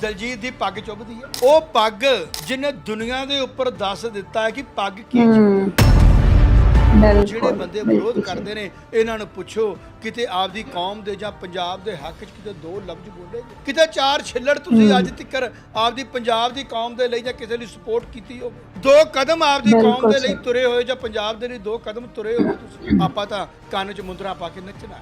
ਦਲਜੀਤ ਦੀ ਪੱਗ ਚੁੱਭਦੀ ਹੈ ਉਹ ਪੱਗ ਜਿਹਨੇ ਦੁਨੀਆ ਦੇ ਉੱਪਰ ਦੱਸ ਦਿੱਤਾ ਹੈ ਕਿ ਪੱਗ ਕੀ ਚੀਜ਼ ਹੂੰ। ਜਿਹੜੇ ਬੰਦੇ ਵਿਰੋਧ ਕਰਦੇ ਨੇ ਇਹਨਾਂ ਨੂੰ ਪੁੱਛੋ ਕਿਤੇ ਆਪਦੀ ਕੌਮ ਦੇ ਜਾਂ ਪੰਜਾਬ ਦੇ ਹੱਕ 'ਚ ਕਿਤੇ ਦੋ ਲਫ਼ਜ਼ ਬੋਲੇ ਕਿਤੇ ਚਾਰ ਛਿੱਲੜ ਤੁਸੀਂ ਅੱਜ ਤੱਕ ਆਪਦੀ ਪੰਜਾਬ ਦੀ ਕੌਮ ਦੇ ਲਈ ਜਾਂ ਕਿਸੇ ਲਈ ਸਪੋਰਟ ਕੀਤੀ ਹੋਵੇ। ਦੋ ਕਦਮ ਆਪਦੀ ਕੌਮ ਦੇ ਲਈ। ਤੁਰੇ ਹੋਏ ਜਾਂ ਪੰਜਾਬ ਦੇ ਲਈ ਦੋ ਕਦਮ ਤੁਰੇ ਹੋਏ ਤੁਸੀਂ। ਆਪਾਂ ਤਾਂ ਕੰਨ 'ਚ ਮੁੰਦਰਾ ਪਾ ਕੇ ਨੱਚਣਾ।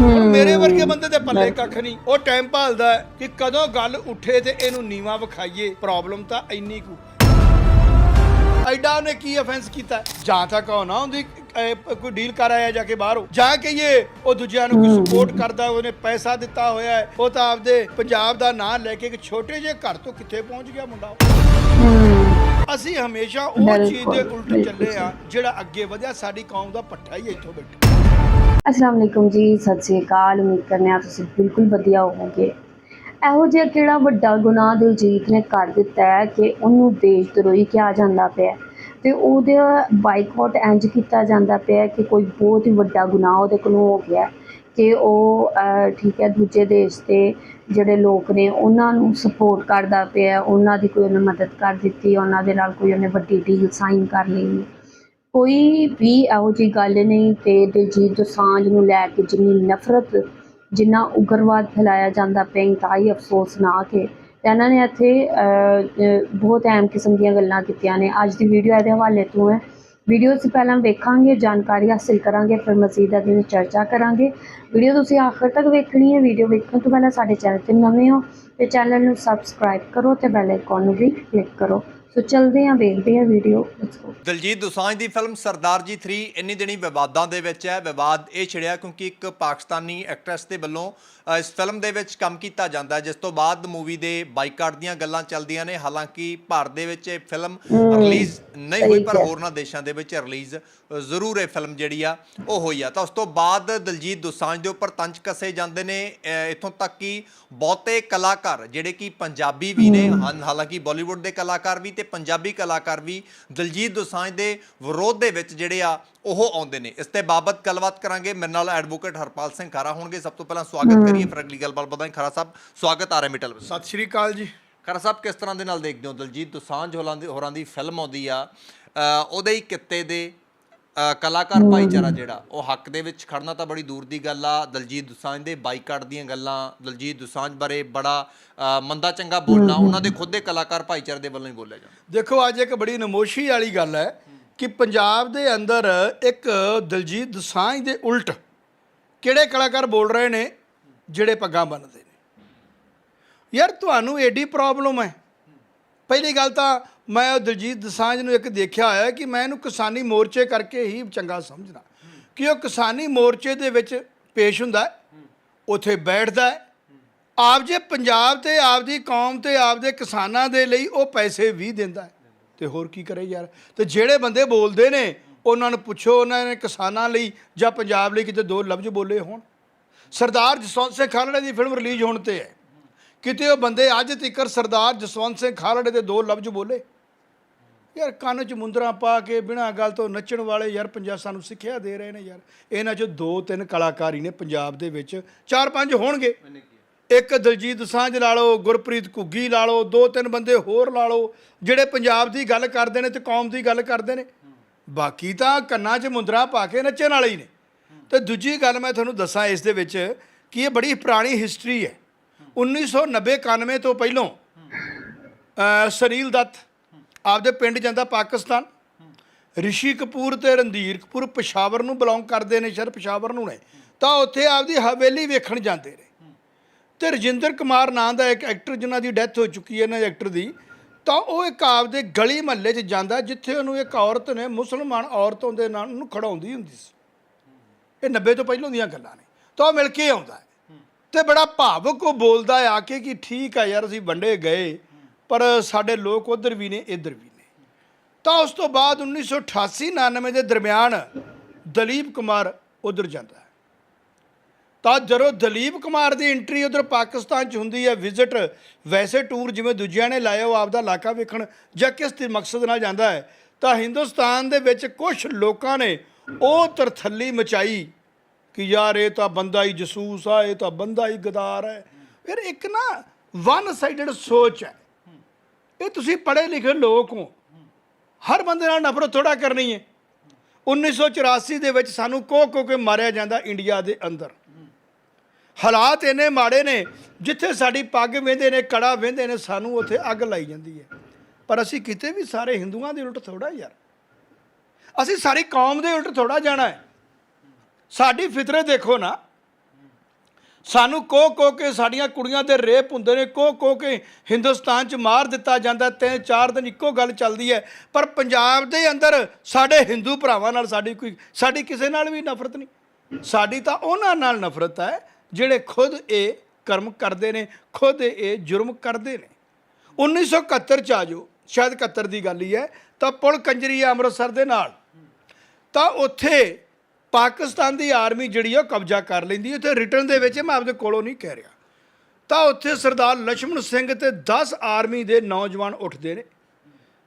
ਮੇਰੇ ਵਰਗੇ ਬੰਦੇ ਦੇ ਪੱਲੇ ਕੱਖ ਨਹੀਂ। ਉਹ ਟਾਈਮ ਭਾਲਦਾ ਹੈ ਕਿ ਕਦੋਂ ਗੱਲ ਉੱਠੇ ਤੇ ਇਹਨੂੰ ਨੀਵਾ ਵਿਖਾਈਏ। ਪ੍ਰੋਬਲਮ ਤਾਂ ਇੰਨੀ ਕੁ। ਐਡਾ ਉਹਨੇ ਕੀ ਅਫੈਂਸ ਕੀਤਾ? ਜਾਂ ਤਾਂ ਕਹੋ ਨਾ ਹੁੰਦੀ ਅਹ, ਕੋਈ ਡੀਲ ਕਰ ਆਇਆ ਜਾ ਕੇ ਬਾਹਰੋਂ। ਜਾਂ ਕਹੀਏ ਉਹ ਦੂਜਿਆਂ ਨੂੰ ਕੋਈ ਸਪੋਰਟ ਕਰਦਾ ਉਹਨੇ ਪੈਸਾ ਦਿੱਤਾ ਹੋਇਆ ਹੈ। ਉਹ ਤਾਂ ਆਪਦੇ ਪੰਜਾਬ ਦਾ ਨਾਂ ਲੈ ਕੇ ਇੱਕ ਛੋਟੇ ਜਿਹੇ ਘਰ ਤੋਂ ਕਿੱਥੇ ਪਹੁੰਚ ਗਿਆ ਮੁੰਡਾ ਅਸੀਂ ਹਮੇਸ਼ਾ ਉਹ ਚੀਜ਼ ਦੇ ਉਲਟ ਚੱਲੇ ਆ ਜਿਹੜਾ ਅੱਗੇ ਵਧਿਆ ਸਾਡੀ ਕੌਮ ਦਾ ਪੱਠਾ ਹੀ ਇੱਥੋਂ ਬੈਠਾ। ਅਸਲਾਮ ਵਾਲੇਕੁਮ ਜੀ, ਸਤਿ ਸ੍ਰੀ ਅਕਾਲ। ਉਮੀਦ ਕਰਨੇ ਆ ਤੁਸੀਂ ਬਿਲਕੁਲ ਵਧੀਆ ਹੋਵੋਗੇ। ਇਹੋ ਜਿਹਾ ਕਿਹੜਾ ਵੱਡਾ ਗੁਨਾਹ ਦਿਲਜੀਤ ਨੇ ਕਰ ਦਿੱਤਾ ਹੈ ਕਿ ਉਹਨੂੰ ਦੇਸ਼ ਧਰੋਹੀ ਕਿਹਾ ਜਾਂਦਾ ਪਿਆ ਹੈ ਤੇ ਉਹਦੇ ਬਾਈਕਾਟ ਇੰਜ ਕੀਤਾ ਜਾਂਦਾ ਪਿਆ ਕਿ ਕੋਈ ਬਹੁਤ ਹੀ ਵੱਡਾ ਗੁਨਾਹ ਉਹਦੇ ਕੋਲੋਂ ਹੋ ਗਿਆ ਕਿ ਉਹ ਠੀਕ ਹੈ, ਦੂਜੇ ਦੇਸ਼ ਦੇ ਜਿਹੜੇ ਲੋਕ ਨੇ ਉਹਨਾਂ ਨੂੰ ਸਪੋਰਟ ਕਰਦਾ ਪਿਆ ਉਹਨਾਂ ਦੀ ਕੋਈ ਉਹਨੇ ਮਦਦ ਕਰ ਦਿੱਤੀ ਉਹਨਾਂ ਦੇ ਨਾਲ ਕੋਈ ਉਹਨੇ ਵੱਡੀ ਡੀਲ ਸਾਈਨ ਕਰ ਲਈ ਕੋਈ ਵੀ ਇਹੋ ਜਿਹੀ ਗੱਲ ਨਹੀਂ ਤੇ ਦਿਲਜੀਤ ਦੋਸਾਂਝ ਨੂੰ ਲੈ ਕੇ ਜਿੰਨੀ ਨਫ਼ਰਤ, ਜਿੰਨਾ ਉਗਰਵਾਦ ਫੈਲਾਇਆ ਜਾਂਦਾ ਪਿਆ ਇੰਤਹਾਈ ਅਫਸੋਸਨਾਕ ਹੈ ਤੇ ਇਹਨਾਂ ਨੇ ਇੱਥੇ ਬਹੁਤ ਅਹਿਮ ਕਿਸਮ ਦੀਆਂ ਗੱਲਾਂ ਕੀਤੀਆਂ ਨੇ। ਅੱਜ ਦੀ ਵੀਡੀਓ ਇਹਦੇ ਹਵਾਲੇ ਤੋਂ ਹੈ। ਵੀਡੀਓ ਅਸੀਂ ਪਹਿਲਾਂ ਵੇਖਾਂਗੇ, ਜਾਣਕਾਰੀ ਹਾਸਿਲ ਕਰਾਂਗੇ, ਫਿਰ ਮਜ਼ੀਦ ਇਹਦੇ ਵਿੱਚ ਚਰਚਾ ਕਰਾਂਗੇ। ਵੀਡੀਓ ਤੁਸੀਂ ਆਖਰ ਤੱਕ ਵੇਖਣੀ ਹੈ। ਵੀਡੀਓ ਵੇਖਣ ਤੋਂ ਪਹਿਲਾਂ ਸਾਡੇ ਚੈਨਲ ਤੇ ਨਵੇਂ ਹੋ ਤੇ ਚੈਨਲ ਨੂੰ ਸਬਸਕ੍ਰਾਈਬ ਕਰੋ ਤੇ ਬੈਲ ਆਈਕਨ ਨੂੰ ਵੀ ਕਲਿੱਕ ਕਰੋ। ਸੋ ਚਲਦੇ ਹਾਂ ਵੇਖਦੇ ਹਾਂ ਵੀਡੀਓ ਦਲਜੀਤ ਦੋਸਾਂਝ ਦੀ ਫਿਲਮ ਸਰਦਾਰ ਜੀ 3 ਇੰਨੀ ਦਿਨੀ ਵਿਵਾਦਾਂ ਦੇ ਵਿੱਚ ਹੈ। ਵਿਵਾਦ ਇਹ ਛਿੜਿਆ ਕਿਉਂਕਿ ਇੱਕ ਪਾਕਿਸਤਾਨੀ ਐਕਟਰੈਸ ਦੇ ਵੱਲੋਂ ਇਸ ਫਿਲਮ ਦੇ ਵਿੱਚ ਕੰਮ ਕੀਤਾ ਜਾਂਦਾ ਹੈ ਜਿਸ ਤੋਂ ਬਾਅਦ ਮੂਵੀ ਦੇ ਬਾਈਕਾਟ ਦੀਆਂ ਗੱਲਾਂ ਚੱਲਦੀਆਂ ਨੇ। ਹਾਲਾਂਕਿ ਭਾਰਤ ਦੇ ਵਿੱਚ ਇਹ ਫਿਲਮ ਰਿਲੀਜ਼ ਨਹੀਂ ਹੋਈ ਪਰ। ਹੋਰਨਾਂ ਦੇਸ਼ਾਂ ਦੇ ਵਿੱਚ ਰਿਲੀਜ਼ ਜ਼ਰੂਰ ਇਹ ਫਿਲਮ ਜਿਹੜੀ ਆ ਉਹ ਹੋਈ ਆ। ਤਾਂ ਉਸ ਤੋਂ ਬਾਅਦ ਦਲਜੀਤ ਦੋਸਾਂਝ ਦੇ ਉੱਪਰ ਤੰਜ ਕਸੇ ਜਾਂਦੇ ਨੇ। ਇੱਥੋਂ ਤੱਕ ਕਿ ਬਹੁਤੇ ਕਲਾਕਾਰ ਜਿਹੜੇ ਕਿ ਪੰਜਾਬੀ ਵੀ ਨੇ ਹਾਲਾਂਕਿ ਬਾਲੀਵੁੱਡ ਦੇ ਕਲਾਕਾਰ ਵੀ ਤੇ ਪੰਜਾਬੀ ਕਲਾਕਾਰ ਵੀ ਦਲਜੀਤ ਦੋਸਾਂਝ ਦੇ ਵਿਰੋਧ ਦੇ ਵਿੱਚ ਜਿਹੜੇ ਆ ਉਹ ਆਉਂਦੇ ਨੇ। ਇਸ ਤੇ ਬਾਬਤ ਗੱਲਬਾਤ ਕਰਾਂਗੇ। ਮੇਰੇ ਨਾਲ ਐਡਵੋਕੇਟ ਹਰਪਾਲ ਸਿੰਘ ਖਾਰਾ ਹੋਣਗੇ। ਸਭ ਤੋਂ ਪਹਿਲਾਂ ਸਵਾਗਤ ਕਰੀਏ ਫਿਰ ਅਗਲੀ ਗੱਲਬਾਤ ਬਤਾਈ ਖਰਾ ਸਾਹਿਬ ਸਵਾਗਤ ਆ ਰਿਹਾ ਮਿਟਲ ਵਿੱਚ ਸਤਿ ਸ਼੍ਰੀ ਅਕਾਲ ਜੀ। ਖਰਾ ਸਾਹਿਬ ਕਿਸ ਤਰ੍ਹਾਂ ਦੇ ਨਾਲ ਦੇਖਦੇ ਹੋ? ਦਲਜੀਤ ਦੋਸਾਂਝ ਹੋਰਾਂ ਦੀ ਹੋਰਾਂ ਦੀ ਫਿਲਮ ਆਉਂਦੀ ਆ। ਉਹਦੇ ਹੀ ਕਿੱਤੇ ਦੇ ਕਲਾਕਾਰ ਭਾਈਚਾਰਾ ਜਿਹੜਾ ਉਹ ਹੱਕ ਦੇ ਵਿੱਚ ਖੜਨਾ ਤਾਂ ਬੜੀ ਦੂਰ ਦੀ ਗੱਲ ਆ। ਦਲਜੀਤ ਦੋਸਾਂਝ ਦੇ ਬਾਈਕਾਟ ਦੀਆਂ ਗੱਲਾਂ ਦਲਜੀਤ ਦੋਸਾਂਝ ਬਾਰੇ ਬੜਾ ਮੰਦਾ ਚੰਗਾ ਬੋਲਣਾ ਉਹਨਾਂ ਦੇ ਖੁਦ ਦੇ ਕਲਾਕਾਰ ਭਾਈਚਾਰੇ ਦੇ ਵੱਲੋਂ ਹੀ ਬੋਲਿਆ ਜਾਂਦਾ। ਦੇਖੋ ਅੱਜ ਇੱਕ ਬੜੀ ਨਮੋਸ਼ੀ ਵਾਲੀ ਗੱਲ ਹੈ ਕਿ ਪੰਜਾਬ ਦੇ ਅੰਦਰ ਇੱਕ ਦਲਜੀਤ ਦਸਾਂਝ ਦੇ ਉਲਟ ਕਿਹੜੇ ਕਲਾਕਾਰ ਬੋਲ ਰਹੇ ਨੇ ਜਿਹੜੇ ਪੱਗਾਂ ਬੰਨਦੇ ਨੇ? ਯਾਰ ਤੁਹਾਨੂੰ ਏਡੀ ਪ੍ਰੋਬਲਮ ਹੈ। ਪਹਿਲੀ ਗੱਲ ਤਾਂ ਮੈਂ ਉਹ ਦਲਜੀਤ ਦਸਾਂਝ ਨੂੰ ਇੱਕ ਦੇਖਿਆ ਹੋਇਆ ਕਿ ਮੈਂ ਇਹਨੂੰ ਕਿਸਾਨੀ ਮੋਰਚੇ ਕਰਕੇ ਹੀ ਚੰਗਾ ਸਮਝਦਾ। ਕਿ ਉਹ ਕਿਸਾਨੀ ਮੋਰਚੇ ਦੇ ਵਿੱਚ ਪੇਸ਼ ਹੁੰਦਾ ਹੈ, ਉੱਥੇ ਬੈਠਦਾ ਆਪ ਜੇ ਪੰਜਾਬ ਤੇ ਆਪਦੀ ਕੌਮ ਤੇ ਆਪਦੇ ਕਿਸਾਨਾਂ ਦੇ ਲਈ ਉਹ ਪੈਸੇ ਵੀ ਦਿੰਦਾ ਹੈ। ਤੇ ਹੋਰ ਕੀ ਕਰੇ ਯਾਰ? ਤੇ ਜਿਹੜੇ ਬੰਦੇ ਬੋਲਦੇ ਨੇ, ਉਹਨਾਂ ਨੂੰ ਪੁੱਛੋ, ਉਹਨਾਂ ਨੇ ਕਿਸਾਨਾਂ ਲਈ ਜਾਂ ਪੰਜਾਬ ਲਈ ਕਿਤੇ ਦੋ ਲਫ਼ਜ਼ ਬੋਲੇ ਹੋਣ। ਸਰਦਾਰ ਜਸਵੰਤ ਸਿੰਘ ਖਾਲੜੇ ਦੀ ਫਿਲਮ ਰਿਲੀਜ਼ ਹੋਣ ਤੇ ਹੈ। ਕਿਤੇ ਉਹ ਬੰਦੇ ਅੱਜ ਤੱਕ ਸਰਦਾਰ ਜਸਵੰਤ ਸਿੰਘ ਖਾਲੜੇ ਦੇ ਦੋ ਲਫ਼ਜ਼ ਬੋਲੇ? ਯਾਰ ਕੰਨ 'ਚ ਮੁੰਦਰਾ ਪਾ ਕੇ ਬਿਨਾਂ ਗੱਲ ਤੋਂ ਨੱਚਣ ਵਾਲੇ ਯਾਰ ਪੰਜਾਬ ਸਾਨੂੰ ਸਿੱਖਿਆ ਦੇ ਰਹੇ ਨੇ ਯਾਰ। ਇਹਨਾਂ 'ਚੋਂ ਦੋ ਤਿੰਨ ਕਲਾਕਾਰੀ ਨੇ ਪੰਜਾਬ ਦੇ ਵਿੱਚ। ਚਾਰ ਪੰਜ ਹੋਣਗੇ। ਇੱਕ ਦਲਜੀਤ ਦੋਸਾਂਝ ਲਾ ਲਓ, ਗੁਰਪ੍ਰੀਤ ਘੁੱਗੀ ਲਾ ਲਓ, ਦੋ ਤਿੰਨ ਬੰਦੇ ਹੋਰ ਲਾ ਲਓ, ਜਿਹੜੇ ਪੰਜਾਬ ਦੀ ਗੱਲ ਕਰਦੇ ਨੇ ਤੇ ਕੌਮ ਦੀ ਗੱਲ ਕਰਦੇ ਨੇ। ਬਾਕੀ ਤਾਂ ਕੰਨਾਂ 'ਚ ਮੁੰਦਰਾ ਪਾ ਕੇ ਨੱਚਣ ਵਾਲੇ ਹੀ ਨੇ। ਤੇ ਦੂਜੀ ਗੱਲ ਮੈਂ ਤੁਹਾਨੂੰ ਦੱਸਾਂ ਇਸ ਦੇ ਵਿੱਚ ਕਿ ਇਹ ਬੜੀ ਪੁਰਾਣੀ ਹਿਸਟਰੀ ਹੈ। 1990 91 ਤੋਂ ਪਹਿਲਾਂ ਅ, ਸੁਨੀਲ ਦੱਤ ਆਪਦੇ ਪਿੰਡ ਜਾਂਦਾ ਪਾਕਿਸਤਾਨ। ਰਿਸ਼ੀ ਕਪੂਰ ਤੇ ਰਣਧੀਰ ਕਪੂਰ ਪਸ਼ਾਵਰ ਨੂੰ ਬਿਲੋਂਗ ਕਰਦੇ ਨੇ ਸ਼ਰ ਪਸ਼ਾਵਰ ਨੂੰ ਨੇ। ਤਾਂ ਉੱਥੇ ਆਪਦੀ ਹਵੇਲੀ ਵੇਖਣ ਜਾਂਦੇ ਨੇ। ਤੇ ਰਜਿੰਦਰ ਕੁਮਾਰ ਨਾਂ ਦਾ ਇੱਕ ਐਕਟਰ ਜਿਨ੍ਹਾਂ ਦੀ ਡੈਥ ਹੋ ਚੁੱਕੀ ਹੈ ਇਹਨਾਂ ਐਕਟਰ ਦੀ ਤਾਂ ਉਹ ਇੱਕ ਆਪਦੇ ਗਲੀ ਮਹੱਲੇ 'ਚ ਜਾਂਦਾ ਜਿੱਥੇ ਉਹਨੂੰ ਇੱਕ ਔਰਤ ਨੇ ਮੁਸਲਮਾਨ ਔਰਤ ਉਹਦੇ ਨਾਲ ਉਹਨੂੰ ਖੜਾਉਂਦੀ ਹੁੰਦੀ ਸੀ। ਇਹ 90 ਤੋਂ ਪਹਿਲਾਂ ਦੀਆਂ ਗੱਲਾਂ ਨੇ। ਤਾਂ ਉਹ ਮਿਲ ਕੇ ਆਉਂਦਾ ਤੇ ਬੜਾ ਭਾਵੁਕ ਉਹ ਬੋਲਦਾ ਹੈ ਆ ਕੇ ਕਿ ਠੀਕ ਆ ਯਾਰ, ਅਸੀਂ ਵੰਡੇ ਗਏ, ਪਰ ਸਾਡੇ ਲੋਕ ਉਧਰ ਵੀ ਨੇ, ਇੱਧਰ ਵੀ ਨੇ। ਤਾਂ ਉਸ ਤੋਂ ਬਾਅਦ 1988 99 ਦੇ ਦਰਮਿਆਨ ਦਲੀਪ ਕੁਮਾਰ ਉਧਰ ਜਾਂਦਾ ਤਾਂ ਜਦੋਂ ਦਲੀਪ ਕੁਮਾਰ ਦੀ ਐਂਟਰੀ ਉਧਰ ਪਾਕਿਸਤਾਨ ਚ ਹੁੰਦੀ ਹੈ ਵਿਜ਼ਿਟ ਵੈਸੇ ਟੂਰ ਜਿਵੇਂ ਦੂਜਿਆਂ ਨੇ ਲਾਇਆ, ਉਹ ਆਪਦਾ ਇਲਾਕਾ ਵੇਖਣ ਜਾਂ ਕਿਸ ਤੇ ਮਕਸਦ ਨਾਲ ਜਾਂਦਾ ਹੈ, ਤਾਂ ਹਿੰਦੁਸਤਾਨ ਦੇ ਵਿੱਚ ਕੁਝ ਲੋਕਾਂ ਨੇ ਉਹ ਤਰਥੱਲੀ ਮਚਾਈ ਕਿ ਯਾਰ ਇਹ ਤਾਂ ਬੰਦਾ ਹੀ ਜਸੂਸ ਆ, ਇਹ ਤਾਂ ਬੰਦਾ ਹੀ ਗਦਾਰ ਹੈ। ਫਿਰ ਇੱਕ ਨਾ ਵਨ ਸਾਈਡਡ ਸੋਚ ਹੈ। ਇਹ ਤੁਸੀਂ ਪੜ੍ਹੇ ਲਿਖੇ ਲੋਕ ਹੋ। ਹਰ ਬੰਦੇ ਨਾਲ ਨਫ਼ਰਤ ਥੋੜਾ ਕਰਨੀ ਹੈ। 1984 ਦੇ ਵਿੱਚ ਸਾਨੂੰ ਕੋ ਕੋ ਕੇ ਮਾਰਿਆ ਜਾਂਦਾ ਇੰਡੀਆ ਦੇ ਅੰਦਰ। ਹਾਲਾਤ ਇੰਨੇ ਮਾੜੇ ਨੇ, ਜਿੱਥੇ ਸਾਡੀ ਪੱਗ ਵੇਂਦੇ ਨੇ, ਕੜਾ ਵੇਂਦੇ ਨੇ, ਸਾਨੂੰ ਉੱਥੇ ਅੱਗ ਲਾਈ ਜਾਂਦੀ ਹੈ। ਪਰ ਅਸੀਂ ਕਿਤੇ ਵੀ ਸਾਰੇ ਹਿੰਦੂਆਂ ਦੇ ਉਲਟ ਥੋੜਾ ਯਾਰ। ਅਸੀਂ ਸਾਰੀ ਕੌਮ ਦੇ ਉਲਟ ਥੋੜਾ ਜਾਣਾ ਹੈ। ਸਾਡੀ ਫਿਤਰਤ ਦੇਖੋ ਨਾ। ਸਾਨੂੰ ਕੋ ਕੋ ਕੇ ਸਾਡੀਆਂ ਕੁੜੀਆਂ ਦੇ ਰੇਪ ਹੁੰਦੇ ਨੇ, ਕੋ ਕੋ ਕੇ ਹਿੰਦੁਸਤਾਨ 'ਚ ਮਾਰ ਦਿੱਤਾ ਜਾਂਦਾ ਤਿੰਨ ਚਾਰ ਦਿਨ ਇੱਕੋ ਗੱਲ ਚੱਲਦੀ ਹੈ। ਪਰ ਪੰਜਾਬ ਦੇ ਅੰਦਰ ਸਾਡੇ ਹਿੰਦੂ ਭਰਾਵਾਂ ਨਾਲ ਸਾਡੀ ਕੋਈ, ਸਾਡੀ ਕਿਸੇ ਨਾਲ ਵੀ ਨਫ਼ਰਤ ਨਹੀਂ। ਸਾਡੀ ਤਾਂ ਉਹਨਾਂ ਨਾਲ ਨਫ਼ਰਤ ਹੈ, ਜਿਹੜੇ ਖੁਦ ਇਹ ਕਰਮ ਕਰਦੇ ਨੇ, ਖੁਦ ਇਹ ਜੁਰਮ ਕਰਦੇ ਨੇ। 1971 ਚ ਆ ਜਾਓ, ਸ਼ਾਇਦ 71 ਦੀ ਗੱਲ ਹੀ ਹੈ, ਤਾਂ ਪੁਲ ਕੰਜਰੀ ਹੈ ਅੰਮ੍ਰਿਤਸਰ ਦੇ ਨਾਲ। ਤਾਂ ਉੱਥੇ ਪਾਕਿਸਤਾਨ ਦੀ ਆਰਮੀ ਜਿਹੜੀ ਆ ਕਬਜ਼ਾ ਕਰ ਲੈਂਦੀ ਉੱਥੇ ਰਿਟਰਨ ਦੇ ਵਿੱਚ ਮੈਂ ਆਪਦੇ ਕੋਲੋਂ ਨਹੀਂ ਕਹਿ ਰਿਹਾ। ਤਾਂ ਉੱਥੇ ਸਰਦਾਰ ਲక్ష్మణ ਸਿੰਘ ਤੇ 10 ਆਰਮੀ ਦੇ ਨੌਜਵਾਨ ਉੱਠਦੇ ਨੇ।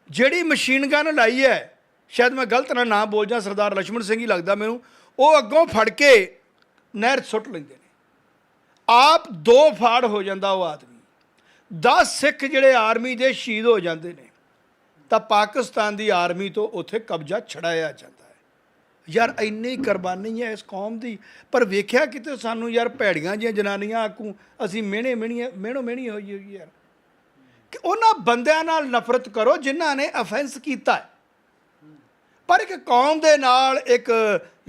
ਜਿਹੜੀ ਮਸ਼ੀਨ ਗਨ ਲਾਈ ਹੈ, ਸ਼ਾਇਦ ਮੈਂ ਗਲਤ ਨਾ ਨਾਮ ਬੋਲ ਜਾਂ ਸਰਦਾਰ ਲక్ష్మణ ਸਿੰਘ ਹੀ ਲੱਗਦਾ ਮੈਨੂੰ, ਉਹ ਅੱਗੋਂ ਫੜ ਕੇ ਨਹਿਰ ਸੁੱਟ ਲੈਂਦੇ ਨੇ। ਆਪ ਦੋ ਫਾੜ ਹੋ ਜਾਂਦਾ ਉਹ ਆਦਮੀ। 10 ਸਿੱਖ ਜਿਹੜੇ ਆਰਮੀ ਦੇ ਸ਼ਹੀਦ ਹੋ ਜਾਂਦੇ ਨੇ, ਤਾਂ ਪਾਕਿਸਤਾਨ ਦੀ ਆਰਮੀ ਤੋਂ ਉੱਥੇ ਕਬਜ਼ਾ ਛੜਾਇਆ ਜਾਂਦਾ। ਯਾਰ ਇੰਨੀ ਕੁਰਬਾਨੀ ਹੈ ਇਸ ਕੌਮ ਦੀ। ਪਰ ਵੇਖਿਆ ਕਿਤੇ ਸਾਨੂੰ ਯਾਰ ਭੈੜੀਆਂ ਜੀਆਂ ਜਨਾਨੀਆਂ ਆਕੂ ਅਸੀਂ ਮਿਹਣੇ ਮਿਹਣੀਆਂ, ਮਿਹਣੋ ਮਿਹਣੀ ਹੋਈ ਹੋਈ ਯਾਰ। ਕਿ ਉਹਨਾਂ ਬੰਦਿਆਂ ਨਾਲ ਨਫ਼ਰਤ ਕਰੋ ਜਿਨ੍ਹਾਂ ਨੇ ਅਫੈਂਸ ਕੀਤਾ ਹੈ। ਪਰ ਇੱਕ ਕੌਮ ਦੇ ਨਾਲ ਇੱਕ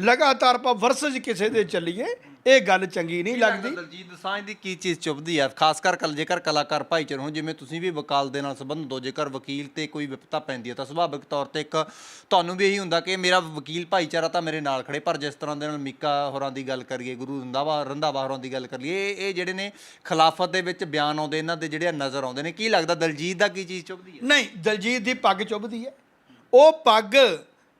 ਲਗਾਤਾਰ ਆਪਾਂ ਵਰਸਜ ਕਿਸੇ ਦੇ ਚੱਲੀਏ ਇਹ ਗੱਲ ਚੰਗੀ ਨਹੀਂ ਲੱਗਦੀ ਦਲਜੀਤ ਦੋਸਾਂਝ ਦੀ ਕੀ ਚੀਜ਼ ਚੁੱਭਦੀ ਆ? ਖਾਸ ਕਰ ਕਲ ਜੇਕਰ ਕਲਾਕਾਰ ਭਾਈਚਾਰੇ ਹੋ ਜਿਵੇਂ ਤੁਸੀਂ ਵੀ ਵਕਾਲ ਦੇ ਨਾਲ ਸੰਬੰਧ ਹੋ ਜੇਕਰ ਵਕੀਲ ਤੇ ਕੋਈ ਵਿਪਤਾ ਪੈਂਦੀ ਹੈ ਤਾਂ ਸੁਭਾਵਿਕ ਤੌਰ ਤੇ ਇੱਕ ਤੁਹਾਨੂੰ ਵੀ ਇਹੀ ਹੁੰਦਾ ਕਿ ਮੇਰਾ ਵਕੀਲ ਭਾਈਚਾਰਾ ਤਾਂ ਮੇਰੇ ਨਾਲ ਖੜੇ ਪਰ ਜਿਸ ਤਰ੍ਹਾਂ ਦੇ ਨਾਲ ਮੀਕਾ ਹੋਰਾਂ ਦੀ ਗੱਲ ਕਰੀਏ ਗੁਰੂ ਰੰਧਾਵਾ ਰੰਧਾਵਾ ਹੋਰਾਂ ਦੀ ਗੱਲ ਕਰੀਏ ਇਹ ਇਹ ਜਿਹੜੇ ਨੇ ਖਿਲਾਫਤ ਦੇ ਵਿੱਚ ਬਿਆਨ ਆਉਂਦੇ ਇਹਨਾਂ ਦੇ ਜਿਹੜੇ ਨਜ਼ਰ ਆਉਂਦੇ ਨੇ ਕੀ ਲੱਗਦਾ ਦਲਜੀਤ ਦਾ ਕੀ ਚੀਜ਼ ਚੁੱਭਦੀ ਹੈ ਨਹੀਂ ਦਲਜੀਤ ਦੀ ਪੱਗ ਚੁੱਭਦੀ ਹੈ ਉਹ ਪੱਗ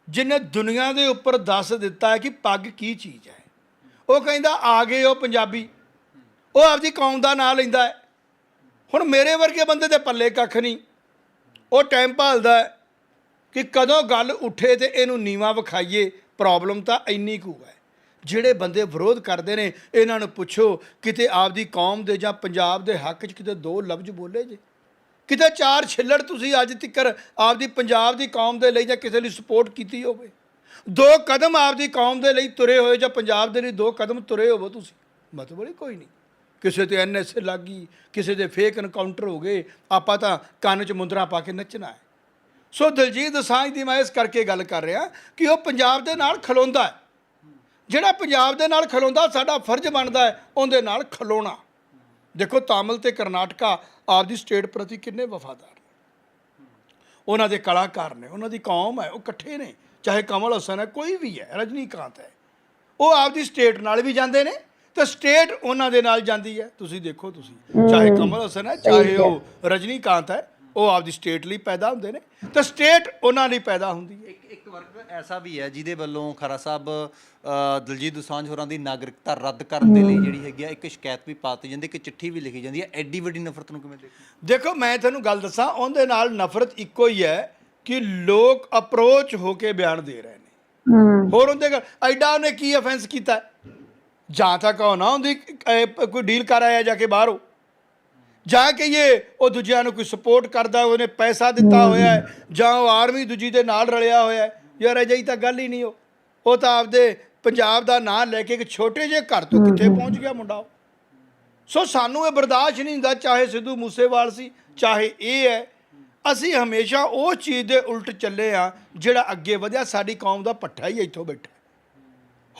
ਜਿਹਨੇ ਦੁਨੀਆ ਦੇ ਉੱਪਰ ਦੱਸ ਦਿੱਤਾ ਹੈ ਕਿ ਪੱਗ ਕੀ ਚੀਜ਼ ਹੈ। ਉਹ ਕਹਿੰਦਾ, ਆ ਗਏ ਉਹ ਪੰਜਾਬੀ। ਉਹ ਆਪਦੀ ਕੌਮ ਦਾ ਨਾਂ ਲੈਂਦਾ ਹੈ। ਹੁਣ ਮੇਰੇ ਵਰਗੇ ਬੰਦੇ ਦੇ ਪੱਲੇ ਕੱਖ ਨਹੀਂ। ਉਹ ਟਾਈਮ ਭਾਲਦਾ ਹੈ ਕਿ ਕਦੋਂ ਗੱਲ ਉੱਠੇ ਤੇ ਇਹਨੂੰ ਨੀਵਾ ਵਿਖਾਈਏ। ਪ੍ਰੋਬਲਮ ਤਾਂ ਇੰਨੀ ਕੁ ਹੈ। ਜਿਹੜੇ ਬੰਦੇ ਵਿਰੋਧ ਕਰਦੇ ਨੇ, ਇਹਨਾਂ ਨੂੰ ਪੁੱਛੋ, ਕਿਤੇ ਆਪਦੀ ਕੌਮ ਦੇ ਜਾਂ ਪੰਜਾਬ ਦੇ ਹੱਕ 'ਚ ਕਿਤੇ ਦੋ ਲਫ਼ਜ਼ ਬੋਲੇ ਜੇ? ਕਿਤੇ ਚਾਰ ਛਿੱਲੜ ਤੁਸੀਂ ਅੱਜ ਤੱਕਰ ਆਪਦੀ ਪੰਜਾਬ ਦੀ ਕੌਮ ਦੇ ਲਈ ਜਾਂ ਕਿਸੇ ਲਈ ਸਪੋਰਟ ਕੀਤੀ ਹੋਵੇ? ਦੋ ਕਦਮ ਆਪਦੀ ਕੌਮ ਦੇ ਲਈ ਤੁਰੇ ਹੋਏ ਜਾਂ ਪੰਜਾਬ ਦੇ ਲਈ ਦੋ ਕਦਮ ਤੁਰੇ ਹੋਵੋ ਤੁਸੀਂ, ਮਤਲਬ ਹੀ ਕੋਈ ਨਹੀਂ। ਕਿਸੇ ਤੇ ਐਨਐਸਏ ਗਈ ਕਿਸੇ ਦੇ ਫੇਕ ਐਨਕਾਊਂਟਰ ਹੋ ਗਏ, ਆਪਾਂ ਤਾਂ ਕੰਨ 'ਚ ਮੁੰਦਰਾ ਪਾ ਕੇ ਨੱਚਣਾ ਹੈ। ਸੋ ਦਲਜੀਤ ਦਸਾਂਝ ਦੀ ਮੈਂ ਇਸ ਕਰਕੇ ਗੱਲ ਕਰ ਰਿਹਾ ਕਿ ਉਹ ਪੰਜਾਬ ਦੇ ਨਾਲ ਖਲੋਂਦਾ ਹੈ। ਜਿਹੜਾ ਪੰਜਾਬ ਦੇ ਨਾਲ ਖਲੋਂਦਾ, ਸਾਡਾ ਫਰਜ਼ ਬਣਦਾ ਹੈ ਉਹਦੇ ਨਾਲ ਖਲੋਣਾ। ਦੇਖੋ ਤਾਮਿਲ ਤੇ ਕਰਨਾਟਕਾ ਆਪਦੀ ਸਟੇਟ ਪ੍ਰਤੀ ਕਿੰਨੇ ਵਫਾਦਾਰ ਨੇ। ਉਹਨਾਂ ਦੇ ਕਲਾਕਾਰ ਨੇ, ਉਹਨਾਂ ਦੀ ਕੌਮ ਹੈ, ਉਹ ਇਕੱਠੇ ਨੇ। ਚਾਹੇ ਕਮਲ ਹਸਨ ਹੈ ਕੋਈ ਵੀ ਹੈ ਰਜਨੀਕਾਂਤ ਹੈ। ਉਹ ਆਪਦੀ ਸਟੇਟ ਨਾਲ ਵੀ ਜਾਂਦੇ ਨੇ ਤੇ ਸਟੇਟ ਉਹਨਾਂ ਦੇ ਨਾਲ ਜਾਂਦੀ ਹੈ। ਤੁਸੀਂ ਦੇਖੋ ਤੁਸੀਂ ਚਾਹੇ ਕਮਲ ਹਸਨ ਹੈ ਚਾਹੇ ਉਹ ਰਜਨੀਕਾਂਤ ਹੈ ਉਹ ਆਪਦੀ ਸਟੇਟ ਲਈ ਪੈਦਾ ਹੁੰਦੇ ਨੇ। ਤੇ ਸਟੇਟ ਉਹਨਾਂ ਲਈ ਪੈਦਾ ਹੁੰਦੀ ਹੈ। ਇੱਕ ਇੱਕ ਵਰਗ ਐਸਾ ਵੀ ਹੈ ਜਿਹਦੇ ਵੱਲੋਂ ਖਰਾ ਸਾਹਿਬ ਦਲਜੀਤ ਦੋਸਾਂਝ ਹੋਰਾਂ ਦੀ ਨਾਗਰਿਕਤਾ ਰੱਦ ਕਰਨ ਦੇ ਲਈ ਜਿਹੜੀ ਹੈਗੀ ਆ ਇੱਕ ਸ਼ਿਕਾਇਤ ਵੀ ਪਾਤੀ ਜਾਂਦੀ ਇੱਕ ਚਿੱਠੀ ਵੀ ਲਿਖੀ ਜਾਂਦੀ ਹੈ। ਐਡੀ ਵੱਡੀ ਨਫ਼ਰਤ ਨੂੰ ਕਿਵੇਂ ਦੇਖੋ ਮੈਂ ਤੁਹਾਨੂੰ ਗੱਲ ਦੱਸਾਂ ਉਹਦੇ ਨਾਲ ਨਫ਼ਰਤ ਇੱਕੋ ਹੀ ਹੈ ਕਿ ਲੋਕ ਅਪਰੋਚ ਹੋ ਕੇ ਬਿਆਨ ਦੇ ਰਹੇ ਨੇ। ਹੋਰ ਉਹਦੇ ਗੱਲ ਐਡਾ ਉਹਨੇ ਕੀ ਅਫੈਂਸ ਕੀਤਾ? ਜਾਂ ਤਾਂ ਕਹੋ ਨਾ ਉਹਦੀ ਕੋਈ ਡੀਲ ਕਰ ਆਇਆ ਜਾ ਕੇ ਬਾਹਰੋਂ। ਜਾਂ ਕਹੀਏ ਉਹ ਦੂਜਿਆਂ ਨੂੰ ਕੋਈ ਸਪੋਰਟ ਕਰਦਾ ਉਹਨੇ ਪੈਸਾ ਦਿੱਤਾ ਹੋਇਆ ਹੈ ਜਾਂ ਉਹ ਆਰਮੀ ਦੂਜੀ ਦੇ ਨਾਲ ਰਲਿਆ ਹੋਇਆ ਹੈ। ਯਾਰ ਅਜਿਹੀ ਤਾਂ ਗੱਲ ਹੀ ਨਹੀਂ ਉਹ। ਉਹ ਤਾਂ ਆਪਦੇ ਪੰਜਾਬ ਦਾ ਨਾਂ ਲੈ ਕੇ ਇੱਕ ਛੋਟੇ ਜਿਹੇ ਘਰ ਤੋਂ ਕਿੱਥੇ ਪਹੁੰਚ ਗਿਆ ਮੁੰਡਾ ਸੋ ਸਾਨੂੰ ਇਹ ਬਰਦਾਸ਼ਤ ਨਹੀਂ ਹੁੰਦਾ ਚਾਹੇ ਸਿੱਧੂ ਮੂਸੇਵਾਲ ਸੀ ਚਾਹੇ ਇਹ ਹੈ ਅਸੀਂ ਹਮੇਸ਼ਾ ਉਹ ਚੀਜ਼ ਦੇ ਉਲਟ ਚੱਲੇ ਆ ਜਿਹੜਾ ਅੱਗੇ ਵਧਿਆ, ਸਾਡੀ ਕੌਮ ਦਾ ਪੱਠਾ ਹੀ ਇੱਥੋਂ ਬੈਠਾ।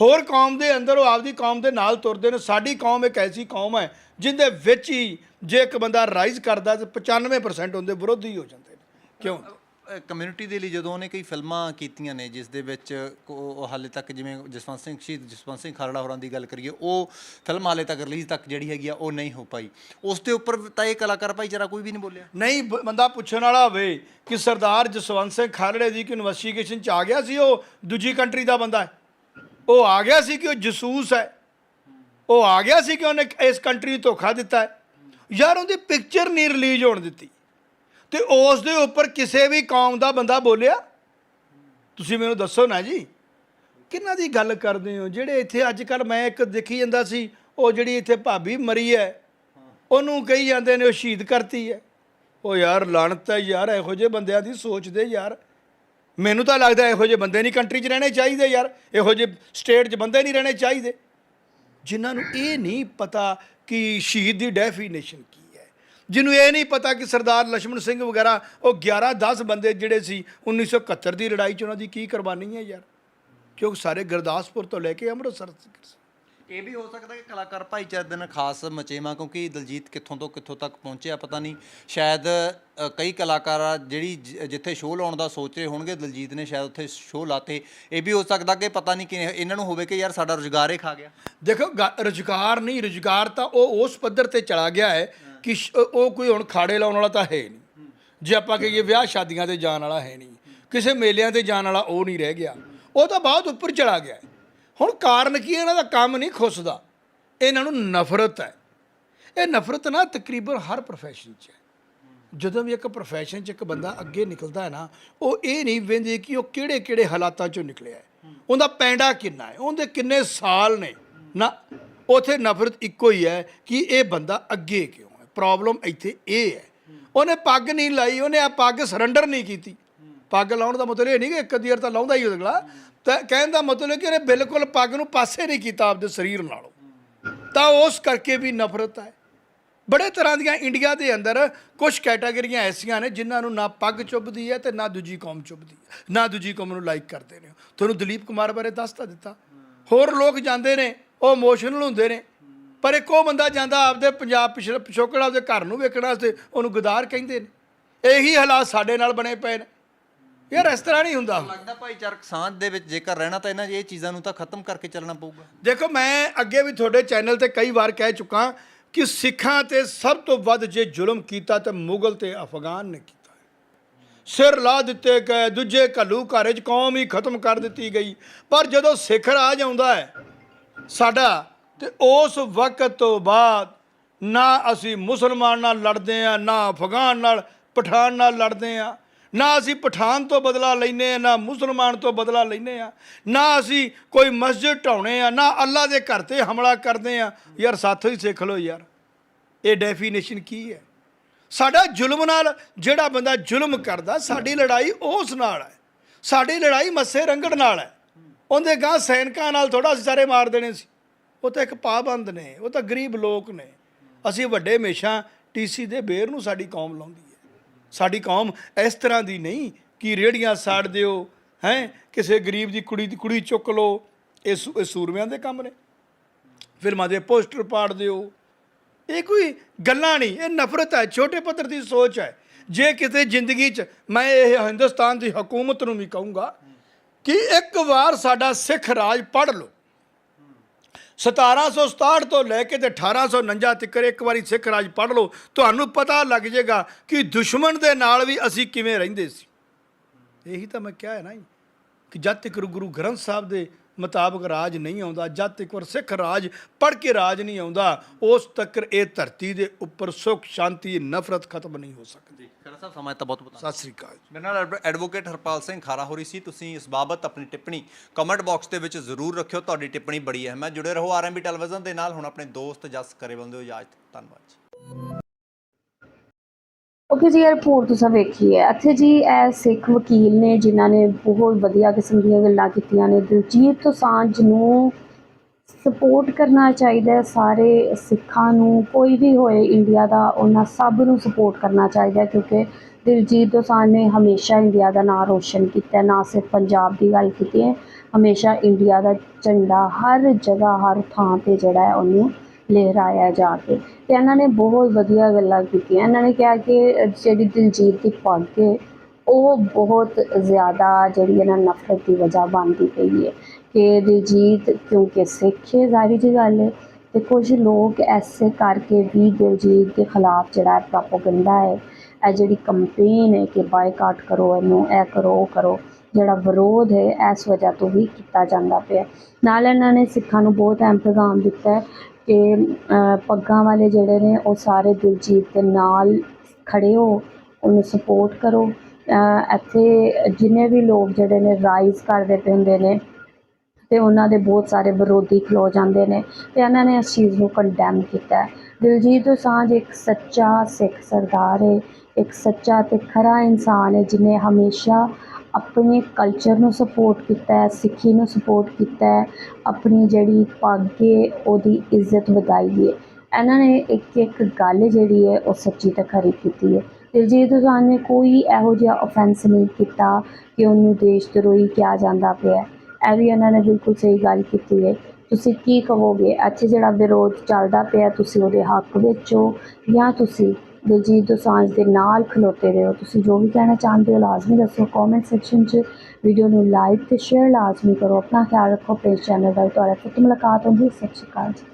ਹੋਰ ਕੌਮ ਦੇ ਅੰਦਰ ਉਹ ਆਪਦੀ ਕੌਮ ਦੇ ਨਾਲ ਤੁਰਦੇ ਨੇ, ਸਾਡੀ ਕੌਮ ਇੱਕ ਐਸੀ ਕੌਮ ਹੈ ਜਿਹਦੇ ਵਿੱਚ ਹੀ ਜੇ ਇੱਕ ਬੰਦਾ ਰਾਈਜ਼ ਕਰਦਾ ਤੇ 95% ਉਹਦੇ ਵਿਰੋਧੀ ਹੋ ਜਾਂਦੇ ਨੇ। ਕਿਉਂ? ਕਮਿਊਨਿਟੀ ਦੇ ਲਈ ਜਦੋਂ ਉਹਨੇ ਕਈ ਫਿਲਮਾਂ ਕੀਤੀਆਂ ਨੇ, ਜਿਸ ਦੇ ਵਿੱਚ ਕੋ- ਉਹ ਹਾਲੇ ਤੱਕ ਜਿਵੇਂ ਜਸਵੰਤ ਸਿੰਘ ਸ਼ਹੀਦ, ਜਸਵੰਤ ਸਿੰਘ ਖਾਲੜਾ ਹੋਰਾਂ ਦੀ ਗੱਲ ਕਰੀਏ, ਉਹ ਫਿਲਮ ਹਾਲੇ ਤੱਕ ਰਿਲੀਜ਼ ਤੱਕ ਜਿਹੜੀ ਹੈਗੀ ਆ, ਉਹ ਨਹੀਂ ਹੋ ਪਾਈ। ਉਸ ਦੇ ਉੱਪਰ ਤਾਂ ਇਹ ਕਲਾਕਾਰ ਭਾਈਚਾਰਾ ਕੋਈ ਵੀ ਨਹੀਂ ਬੋਲਿਆ। ਨਹੀਂ ਬੰਦਾ ਪੁੱਛਣ ਵਾਲਾ ਹੋਵੇ ਕਿ ਸਰਦਾਰ ਜਸਵੰਤ ਸਿੰਘ ਖਾਲੜੇ ਦੀ ਕਿ ਇਨਵੈਸਟੀਗੇਸ਼ਨ ਚ ਆ ਗਿਆ ਸੀ, ਉਹ ਦੂਜੀ ਕੰਟਰੀ ਦਾ ਬੰਦਾ ਹੈ। ਉਹ ਆ ਗਿਆ ਸੀ ਕਿ ਉਹ ਜਸੂਸ ਹੈ। ਉਹ ਆ ਗਿਆ ਸੀ ਕਿ ਉਹਨੇ ਇਸ ਕੰਟਰੀ ਨੂੰ ਧੋਖਾ ਦਿੱਤਾ ਹੈ। ਯਾਰ, ਉਹਦੀ ਪਿਕਚਰ ਨਹੀਂ ਰਿਲੀਜ਼ ਹੋਣ ਦਿੱਤੀ। ਤੇ ਉਸ ਦੇ ਉੱਪਰ ਕਿਸੇ ਵੀ ਕੌਮ ਦਾ ਬੰਦਾ ਬੋਲਿਆ? ਤੁਸੀਂ ਮੈਨੂੰ ਦੱਸੋ ਨਾ ਜੀ। ਕਿੰਨਾ ਦੀ ਗੱਲ ਕਰਦੇ ਹੋ? ਜਿਹੜੇ ਇੱਥੇ ਅੱਜ ਕੱਲ ਮੈਂ ਇੱਕ ਦੇਖੀ ਜਾਂਦਾ ਸੀ, ਉਹ ਜਿਹੜੀ ਇੱਥੇ ਭਾਬੀ ਮਰੀ ਹੈ, ਉਹਨੂੰ ਕਹੀ ਜਾਂਦੇ ਨੇ, ਉਹ ਸ਼ਹੀਦ ਕਰਤੀ ਹੈ। ਉਹ ਯਾਰ ਲਾਣਤ ਹੈ ਯਾਰ, ਇਹੋ ਜਿਹੇ ਬੰਦਿਆਂ ਦੀ ਸੋਚਦੇ ਯਾਰ। ਮੈਨੂੰ ਤਾਂ ਲੱਗਦਾ ਇਹੋ ਜਿਹੇ ਬੰਦੇ ਨਹੀਂ ਕੰਟਰੀ 'ਚ ਰਹਿਣੇ ਚਾਹੀਦੇ ਯਾਰ। ਇਹੋ ਜਿਹੇ ਸਟੇਟ 'ਚ ਬੰਦੇ ਨਹੀਂ ਰਹਿਣੇ ਚਾਹੀਦੇ। ਜਿਨ੍ਹਾਂ ਨੂੰ ਇਹ ਨਹੀਂ ਪਤਾ ਕਿ ਸ਼ਹੀਦ ਦੀ ਡੈਫੀਨੇਸ਼ਨ ਕੀ ਜਿਹਨੂੰ ਇਹ ਨਹੀਂ ਪਤਾ ਕਿ ਸਰਦਾਰ ਲక్ష్మణ ਸਿੰਘ ਵਗੈਰਾ ਉਹ 11 10 ਬੰਦੇ ਜਿਹੜੇ ਸੀ 1971 ਦੀ ਲੜਾਈ 'ਚ ਉਹਨਾਂ ਦੀ ਕੀ ਕੁਰਬਾਨੀ ਹੈ ਯਾਰ? ਕਿਉਂਕਿ ਸਾਰੇ ਗੁਰਦਾਸਪੁਰ ਤੋਂ ਲੈ ਕੇ ਅੰਮ੍ਰਿਤਸਰ ਤੱਕ? ਇਹ ਵੀ ਹੋ ਸਕਦਾ ਕਿ ਕਲਾਕਾਰ ਭਾਈਚਾਰੇ ਦਿਨ ਖਾਸ ਮਚੇਵਾ ਕਿਉਂਕਿ ਦਲਜੀਤ ਕਿੱਥੋਂ ਤੋਂ ਕਿੱਥੋਂ ਤੱਕ ਪਹੁੰਚਿਆ ਪਤਾ ਨਹੀਂ। ਸ਼ਾਇਦ ਕਈ ਕਲਾਕਾਰ ਜਿਹੜੀ ਜਿੱਥੇ ਸ਼ੋਅ ਲਾਉਣ ਦਾ ਸੋਚ ਰਹੇ ਹੋਣਗੇ ਦਲਜੀਤ ਨੇ ਸ਼ਾਇਦ ਉੱਥੇ ਸ਼ੋਅ ਲਾਤੇ। ਇਹ ਵੀ ਹੋ ਸਕਦਾ ਕਿ ਪਤਾ ਨਹੀਂ ਕਿ ਇਹਨਾਂ ਨੂੰ ਹੋਵੇ ਕਿ ਯਾਰ ਸਾਡਾ ਰੁਜ਼ਗਾਰ ਹੀ ਖਾ ਗਿਆ। ਦੇਖੋ ਰੁਜ਼ਗਾਰ ਨਹੀਂ ਰੁਜ਼ਗਾਰ ਤਾਂ ਉਹ ਉਸ ਪੱਧਰ ਤੇ ਚਲਾ ਗਿਆ ਹੈ ਕਿ ਸ਼- ਉਹ ਕੋਈ ਹੁਣ ਖਾੜੇ ਲਾਉਣ ਵਾਲਾ ਤਾਂ ਹੈ ਨਹੀਂ। ਜੇ ਆਪਾਂ ਕਹੀਏ ਵਿਆਹ ਸ਼ਾਦੀਆਂ ਤੇ ਜਾਣ ਵਾਲਾ ਹੈ ਨਹੀਂ, ਕਿਸੇ ਮੇਲਿਆਂ ਤੇ ਜਾਣ ਵਾਲਾ ਉਹ ਨਹੀਂ ਰਹਿ ਗਿਆ। ਉਹ ਤਾਂ ਬਹੁਤ ਉੱਪਰ ਚਲਾ ਗਿਆ। ਹੁਣ ਕਾਰਨ ਕੀ ਇਹਨਾਂ ਦਾ ਕੰਮ ਨਹੀਂ ਖੁੱਸਦਾ। ਇਹਨਾਂ ਨੂੰ ਨਫ਼ਰਤ ਹੈ। ਇਹ ਨਫ਼ਰਤ ਨਾ ਤਕਰੀਬਨ ਹਰ ਪ੍ਰੋਫੈਸ਼ਨ 'ਚ ਹੈ। ਜਦੋਂ ਵੀ ਇੱਕ ਪ੍ਰੋਫੈਸ਼ਨ 'ਚ ਇੱਕ ਬੰਦਾ ਅੱਗੇ ਨਿਕਲਦਾ ਹੈ ਨਾ, ਉਹ ਇਹ ਨਹੀਂ ਵੇਂਦੇ ਕਿ ਉਹ ਕਿਹੜੇ ਕਿਹੜੇ ਹਾਲਾਤਾਂ 'ਚੋਂ ਨਿਕਲਿਆ ਹੈ। ਉਹਦਾ ਪੈਂਡਾ ਕਿੰਨਾ ਹੈ? ਉਹਦੇ ਕਿੰਨੇ ਸਾਲ ਨੇ? ਨਾ, ਉਥੇ ਨਫ਼ਰਤ ਇੱਕੋ ਹੀ ਹੈ ਕਿ ਇਹ ਬੰਦਾ ਅੱਗੇ ਕਿਉਂ? ਪ੍ਰੋਬਲਮ ਇੱਥੇ ਇਹ ਹੈ। ਉਹਨੇ ਪੱਗ ਨਹੀਂ ਲਾਈ, ਉਹਨੇ ਆ ਪੱਗ ਸਰੈਂਡਰ ਨਹੀਂ ਕੀਤੀ। ਪੱਗ ਲਾਉਣ ਦਾ ਮਤਲਬ ਇਹ ਨਹੀਂ ਕਿ ਇੱਕ ਅੱਧੀ ਵਾਰ ਤਾਂ ਲਾਉਂਦਾ ਹੀ ਉਹ ਅਗਲਾ। ਤਾਂ ਕਹਿਣ ਦਾ ਮਤਲਬ ਕਿ ਉਹਨੇ ਬਿਲਕੁਲ ਪੱਗ ਨੂੰ ਪਾਸੇ ਨਹੀਂ ਕੀਤਾ ਆਪਦੇ ਸਰੀਰ ਨਾਲੋਂ। ਤਾਂ ਉਸ ਕਰਕੇ ਵੀ ਨਫ਼ਰਤ ਹੈ। ਬੜੇ ਤਰ੍ਹਾਂ ਦੀਆਂ ਇੰਡੀਆ ਦੇ ਅੰਦਰ ਕੁਝ ਕੈਟਾਗਰੀਆਂ ਐਸੀਆਂ ਨੇ ਜਿਨ੍ਹਾਂ ਨੂੰ ਨਾ ਪੱਗ ਚੁੱਭਦੀ ਹੈ ਤੇ ਨਾ ਦੂਜੀ ਕੌਮ ਚੁੱਭਦੀ ਹੈ। ਨਾ ਦੂਜੀ ਕੌਮ ਨੂੰ ਲਾਈਕ ਕਰਦੇ ਨੇ। ਤੁਹਾਨੂੰ ਦਲੀਪ ਕੁਮਾਰ ਬਾਰੇ ਦੱਸ ਤਾਂ ਦਿੱਤਾ। ਹੋਰ ਲੋਕ ਜਾਂਦੇ ਨੇ, ਉਹ ਇਮੋਸ਼ਨਲ ਹੁੰਦੇ ਨੇ। ਪਰ ਇੱਕ ਉਹ ਬੰਦਾ ਜਾਂਦਾ ਆਪਦੇ ਪੰਜਾਬ ਪਿਛੜ ਪਿਛੋਕੜ ਆਪਦੇ ਘਰ ਨੂੰ ਵੇਖਣ ਵਾਸਤੇ ਉਹਨੂੰ ਗਦਾਰ ਕਹਿੰਦੇ ਨੇ। ਇਹੀ ਹਾਲਾਤ ਸਾਡੇ ਨਾਲ ਬਣੇ ਪਏ ਨੇ। ਯਾਰ ਇਸ ਤਰ੍ਹਾਂ ਨਹੀਂ ਹੁੰਦਾ। ਲੱਗਦਾ ਭਾਈਚਾਰਕ ਸਾਂਝ ਦੇ ਵਿੱਚ ਜੇਕਰ ਰਹਿਣਾ ਤਾਂ ਇਹਨਾਂ ਇਹ ਚੀਜ਼ਾਂ ਨੂੰ ਤਾਂ ਖਤਮ ਕਰਕੇ ਚੱਲਣਾ ਪਊਗਾ। ਦੇਖੋ ਮੈਂ ਅੱਗੇ ਵੀ ਤੁਹਾਡੇ ਚੈਨਲ ਤੇ ਕਈ ਵਾਰ ਕਹਿ ਚੁੱਕਾ ਕਿ ਸਿੱਖਾਂ ਤੇ ਸਭ ਤੋਂ ਵੱਧ ਜੇ ਜ਼ੁਲਮ ਕੀਤਾ ਤੇ ਮੁਗਲ ਤੇ ਅਫਗਾਨ ਨੇ ਕੀਤਾ। ਸਿਰ ਲਾ ਦਿੱਤੇ ਗਏ ਦੂਜੇ ਘੱਲੂ ਘਰ 'ਚ ਕੌਮ ਹੀ ਖਤਮ ਕਰ ਦਿੱਤੀ ਗਈ। ਪਰ ਜਦੋਂ ਸਿੱਖ ਰਾਜ ਆਉਂਦਾ ਹੈ ਸਾਡਾ ਤੇ ਉਸ ਵਕਤ ਤੋਂ ਬਾਅਦ ਨਾ ਅਸੀਂ ਮੁਸਲਮਾਨ ਨਾਲ ਲੜਦੇ ਆ ਨਾ ਅਫਗਾਨ ਨਾਲ, ਪਠਾਨ ਨਾਲ ਲੜਦੇ ਆ ਨਾ ਅਸੀਂ ਪਠਾਨ ਤੋਂ ਬਦਲਾ ਲੈਨੇ ਆ ਨਾ ਮੁਸਲਮਾਨ ਤੋਂ ਬਦਲਾ ਲੈਨੇ ਆ ਨਾ ਅਸੀਂ ਕੋਈ ਮਸਜਿਦ ਢਾਉਣੇ ਆ ਨਾ ਅੱਲਾ ਦੇ ਘਰ ਤੇ ਹਮਲਾ ਕਰਦੇ ਆ ਯਾਰ ਸਾਥੋਂ ਹੀ ਸਿੱਖ ਲਓ ਯਾਰ। ਇਹ ਡੈਫੀਨੇਸ਼ਨ ਕੀ ਹੈ? ਸਾਡਾ ਜ਼ੁਲਮ ਨਾਲ ਜਿਹੜਾ ਬੰਦਾ ਜ਼ੁਲਮ ਕਰਦਾ, ਸਾਡੀ ਲੜਾਈ ਉਸ ਨਾਲ ਹੈ। ਸਾਡੀ ਲੜਾਈ ਮੱਸੇ ਰੰਗੜ ਨਾਲ ਹੈ। ਉਹਦੇ ਗਾਂ ਸੈਨਿਕਾਂ ਨਾਲ ਥੋੜਾ ਸਾਰੇ ਮਾਰ ਦੇਣੇ ਸੀ। ਉਹ ਤਾਂ ਇੱਕ ਪਾਬੰਦ ਨੇ, ਉਹ ਤਾਂ ਗਰੀਬ ਲੋਕ ਨੇ। ਅਸੀਂ ਵੱਡੇ ਹਮੇਸ਼ਾ ਟੀਸੀ ਦੇ ਬੇਰ ਨੂੰ ਸਾਡੀ ਕੌਮ ਲਾਉਂਦੀ ਹੈ। ਸਾਡੀ ਕੌਮ ਇਸ ਤਰ੍ਹਾਂ ਦੀ ਨਹੀਂ ਕਿ ਰੇੜੀਆਂ ਸਾੜ ਦਿਓ, ਹੈ, ਕਿਸੇ ਗਰੀਬ ਦੀ ਕੁੜੀ ਦੀ ਕੁੜੀ ਚੁੱਕ ਲਓ। ਇਹ ਸੂ- ਇਹ ਸੂਰਮਿਆਂ ਦੇ ਕੰਮ ਨੇ। ਫਿਲਮਾਂ ਦੇ ਪੋਸਟਰ ਪਾੜ ਦਿਓ। ਇਹ ਕੋਈ ਗੱਲਾਂ ਨਹੀਂ, ਇਹ ਨਫ਼ਰਤ ਹੈ, ਛੋਟੇ ਪੱਧਰ ਦੀ ਸੋਚ ਹੈ। ਜੇ ਕਿਤੇ ਜ਼ਿੰਦਗੀ 'ਚ ਮੈਂ ਇਹ ਹਿੰਦੁਸਤਾਨ ਦੀ ਹਕੂਮਤ ਨੂੰ ਵੀ ਕਹੂੰਗਾ ਕਿ ਇੱਕ ਵਾਰ ਸਾਡਾ ਸਿੱਖ ਰਾਜ ਪੜ੍ਹ ਲਓ। 1767 ਤੋਂ ਲੈ ਕੇ ਤੇ 1849 ਤੱਕ ਇੱਕ ਵਾਰੀ ਸਿੱਖ ਰਾਜ ਪੜ੍ਹ ਲਓ ਤੁਹਾਨੂੰ ਪਤਾ ਲੱਗ ਜਾਏਗਾ ਕਿ ਦੁਸ਼ਮਣ ਦੇ ਨਾਲ ਵੀ ਅਸੀਂ ਕਿਵੇਂ ਰਹਿੰਦੇ ਸੀ। ਇਹੀ ਤਾਂ ਮੈਂ ਕਿਹਾ ਹੈ ਨਾ ਜੀ, ਕਿ ਜਦ ਤੱਕ ਗੁਰੂ ਗ੍ਰੰਥ ਸਾਹਿਬ ਦੇ ਮੁਤਾਬਕ ਰਾਜ ਨਹੀਂ ਆਉਂਦਾ ਜਦ ਤੱਕ ਵਰ ਸਿੱਖ ਰਾਜ ਪੜ੍ਹ ਕੇ ਰਾਜ ਨਹੀਂ ਆਉਂਦਾ ਉਸ ਤੱਕ ਇਹ ਧਰਤੀ ਦੇ ਉੱਪਰ ਸੁੱਖ ਸ਼ਾਂਤੀ ਨਫ਼ਰਤ ਖਤਮ ਨਹੀਂ ਹੋ ਸਕਦੀ। ਖਰਾ ਸਾਹਿਬ ਸਮਾਂ ਤਾਂ ਬਹੁਤ ਬਹੁਤ ਸਤਿ ਸ੍ਰੀ ਅਕਾਲ ਮੇਰੇ ਨਾਲ ਐਡਵ- ਐਡਵੋਕੇਟ ਹਰਪਾਲ ਸਿੰਘ ਖਾਰਾ ਹੋਰੀ ਸੀ। ਤੁਸੀਂ ਇਸ ਬਾਬਤ ਆਪਣੀ ਟਿੱਪਣੀ ਕਮੈਂਟ ਬਾਕਸ ਦੇ ਵਿੱਚ ਜ਼ਰੂਰ ਰੱਖਿਓ। ਤੁਹਾਡੀ ਟਿੱਪਣੀ ਬੜੀ ਅਹਿਮ ਹੈ। ਜੁੜੇ ਰਹੋ ਆਰਐਮਬੀ ਟੈਲੀਵਿਜ਼ਨ ਦੇ ਨਾਲ। ਹੁਣ ਆਪਣੇ ਦੋਸਤ ਜਸ ਕਰੇ ਬੰਦੇ ਹੋ ਇਜਾਜ਼ਤ। ਧੰਨਵਾਦ ਜੀ। ਓਕੇ ਜੀ ਇਹ ਰਿਪੋਰਟ ਤੁਸੀਂ ਵੇਖੀ ਹੈ। ਇੱਥੇ ਜੀ ਇਹ ਸਿੱਖ ਵਕੀਲ ਨੇ ਜਿਨ੍ਹਾਂ ਨੇ ਬਹੁਤ ਵਧੀਆ ਕਿਸਮ ਦੀਆਂ ਗੱਲਾਂ ਕੀਤੀਆਂ ਨੇ। ਦਿਲਜੀਤ ਦੋਸਾਂਝ ਨੂੰ ਸਪੋਰਟ ਕਰਨਾ ਚਾਹੀਦਾ ਸਾਰੇ ਸਿੱਖਾਂ ਨੂੰ, ਕੋਈ ਵੀ ਹੋਏ ਇੰਡੀਆ ਦਾ, ਉਹਨਾਂ ਸਭ ਨੂੰ ਸਪੋਰਟ ਕਰਨਾ ਚਾਹੀਦਾ ਕਿਉਂਕਿ ਦਿਲਜੀਤ ਦੋਸਾਂਝ ਨੇ ਹਮੇਸ਼ਾ ਇੰਡੀਆ ਦਾ ਨਾਮ ਰੋਸ਼ਨ ਕੀਤਾ ਨਾ ਸਿਰਫ ਪੰਜਾਬ ਦੀ ਗੱਲ ਕੀਤੀ ਹੈ, ਹਮੇਸ਼ਾ ਇੰਡੀਆ ਦਾ ਝੰਡਾ ਹਰ ਜਗ੍ਹਾ, ਹਰ ਥਾਂ ਤੇ ਜਿਹੜਾ ਹੈ ਉਹਨੂੰ ਲਹਿਰਾਇਆ ਜਾ ਕੇ ਅਤੇ ਇਹਨਾਂ ਨੇ ਬਹੁਤ ਵਧੀਆ ਗੱਲਾਂ ਕੀਤੀਆਂ। ਇਹਨਾਂ ਨੇ ਕਿਹਾ ਕਿ ਜਿਹੜੀ ਦਿਲਜੀਤ ਦੀ ਪੱਗ ਹੈ, ਉਹ ਬਹੁਤ ਜ਼ਿਆਦਾ ਜਿਹੜੀ ਇਹਨਾਂ ਨਫ਼ਰਤ ਦੀ ਵਜ੍ਹਾ ਬਣਦੀ ਪਈ ਹੈ ਕਿ ਦਿਲਜੀਤ ਕਿਉਂਕਿ ਸਿੱਖ? ਹੈ ਜ਼ਾਹਿਰ ਜਿਹੀ ਗੱਲ ਹੈ ਅਤੇ ਕੁਝ ਲੋਕ ਐਸੇ ਕਰਕੇ ਵੀ ਦਿਲਜੀਤ ਦੇ ਖਿਲਾਫ ਜਿਹੜਾ ਪ੍ਰੋਪਗੈਂਡਾ ਹੈ, ਇਹ ਜਿਹੜੀ ਕੰਪੇਨ ਹੈ ਕਿ ਬਾਈਕਾਟ ਕਰੋ ਇਹਨੂੰ, ਇਹ ਕਰੋ, ਉਹ ਕਰੋ, ਜਿਹੜਾ ਵਿਰੋਧ ਹੈ, ਇਸ ਵਜ੍ਹਾ ਤੋਂ ਵੀ ਕੀਤਾ ਜਾਂਦਾ ਪਿਆ। ਨਾਲ ਇਹਨਾਂ ਨੇ ਸਿੱਖਾਂ ਨੂੰ ਬਹੁਤ ਅਹਿਮ ਪੈਗਾਮ ਦਿੱਤਾ ਹੈ ਕਿ ਪੱਗਾਂ ਵਾਲੇ ਜਿਹੜੇ ਨੇ ਉਹ ਸਾਰੇ ਦਿਲਜੀਤ ਦੇ ਨਾਲ ਖੜ੍ਹੇ ਹੋ, ਉਹਨੂੰ ਸਪੋਰਟ ਕਰੋ। ਇੱਥੇ ਜਿੰਨੇ ਵੀ ਲੋਕ ਜਿਹੜੇ ਨੇ ਰਾਈਜ਼ ਕਰਦੇ ਪਏ ਹੁੰਦੇ ਨੇ ਅਤੇ ਉਹਨਾਂ ਦੇ ਬਹੁਤ ਸਾਰੇ ਵਿਰੋਧੀ ਖਲੋ ਜਾਂਦੇ ਨੇ ਅਤੇ ਇਹਨਾਂ ਨੇ ਇਸ ਚੀਜ਼ ਨੂੰ ਕੰਡੈਮ ਕੀਤਾ। ਦਿਲਜੀਤ ਦੋਸਾਂਝ ਇੱਕ ਸੱਚਾ ਸਿੱਖ ਸਰਦਾਰ ਹੈ ਇੱਕ ਸੱਚਾ ਅਤੇ ਖਰਾ ਇਨਸਾਨ ਹੈ ਜਿਹਨੇ ਹਮੇਸ਼ਾ ਆਪਣੇ ਕਲਚਰ ਨੂੰ ਸਪੋਰਟ ਕੀਤਾ ਹੈ, ਸਿੱਖੀ ਨੂੰ ਸਪੋਰਟ ਕੀਤਾ ਹੈ, ਆਪਣੀ ਜਿਹੜੀ ਪੱਗ ਹੈ, ਉਹਦੀ ਇੱਜ਼ਤ ਵਧਾਈ ਹੈ। ਇਹਨਾਂ ਨੇ ਇੱਕ ਇੱਕ ਗੱਲ ਜਿਹੜੀ ਹੈ, ਉਹ ਸੱਚੀ ਤੇ ਖਰੀ ਕੀਤੀ ਹੈ। ਦਿਲਜੀਤ ਦੋਸਾਂਝ ਨੇ ਕੋਈ ਇਹੋ ਜਿਹਾ ਆਫੈਂਸ ਨਹੀਂ ਕੀਤਾ ਕਿ ਉਹਨੂੰ ਦੇਸ਼ ਧਰੋਹੀ ਕਿਹਾ ਜਾਂਦਾ ਪਿਆ ਇਹ ਵੀ ਇਹਨਾਂ ਨੇ ਬਿਲਕੁਲ ਸਹੀ ਗੱਲ ਕੀਤੀ ਹੈ। ਤੁਸੀਂ ਕੀ ਕਹੋਗੇ? ਇੱਥੇ ਜਿਹੜਾ ਵਿਰੋਧ ਚੱਲਦਾ ਪਿਆ, ਤੁਸੀਂ ਉਹਦੇ ਹੱਕ ਵਿੱਚ ਹੋ ਜਾਂ ਤੁਸੀਂ ਦਿਲਜੀਤ ਦੋਸਾਂਝ ਦੇ ਨਾਲ ਖਲੋਤੇ ਰਹੇ ਹੋ। ਤੁਸੀਂ ਜੋ ਵੀ ਕਹਿਣਾ ਚਾਹੁੰਦੇ ਹੋ ਲਾਜ਼ਮੀ ਦੱਸੋ। ਕਮੈਂਟ ਸੈਕਸ਼ਨ 'ਚ ਵੀਡੀਓ ਨੂੰ ਲਾਈਕ ਤੇ ਸ਼ੇਅਰ ਲਾਜ਼ਮੀ ਕਰੋ। ਆਪਣਾ ਖਿਆਲ ਰੱਖੋ। ਪੇਜ ਚੈਨਲ ਦਾ ਤੁਹਾਡਾ ਫਿਰ ਤੋਂ ਮੁਲਾਕਾਤ ਹੋਗੀ ਸਤਿ ਸ਼੍ਰੀ ਅਕਾਲ ਜੀ।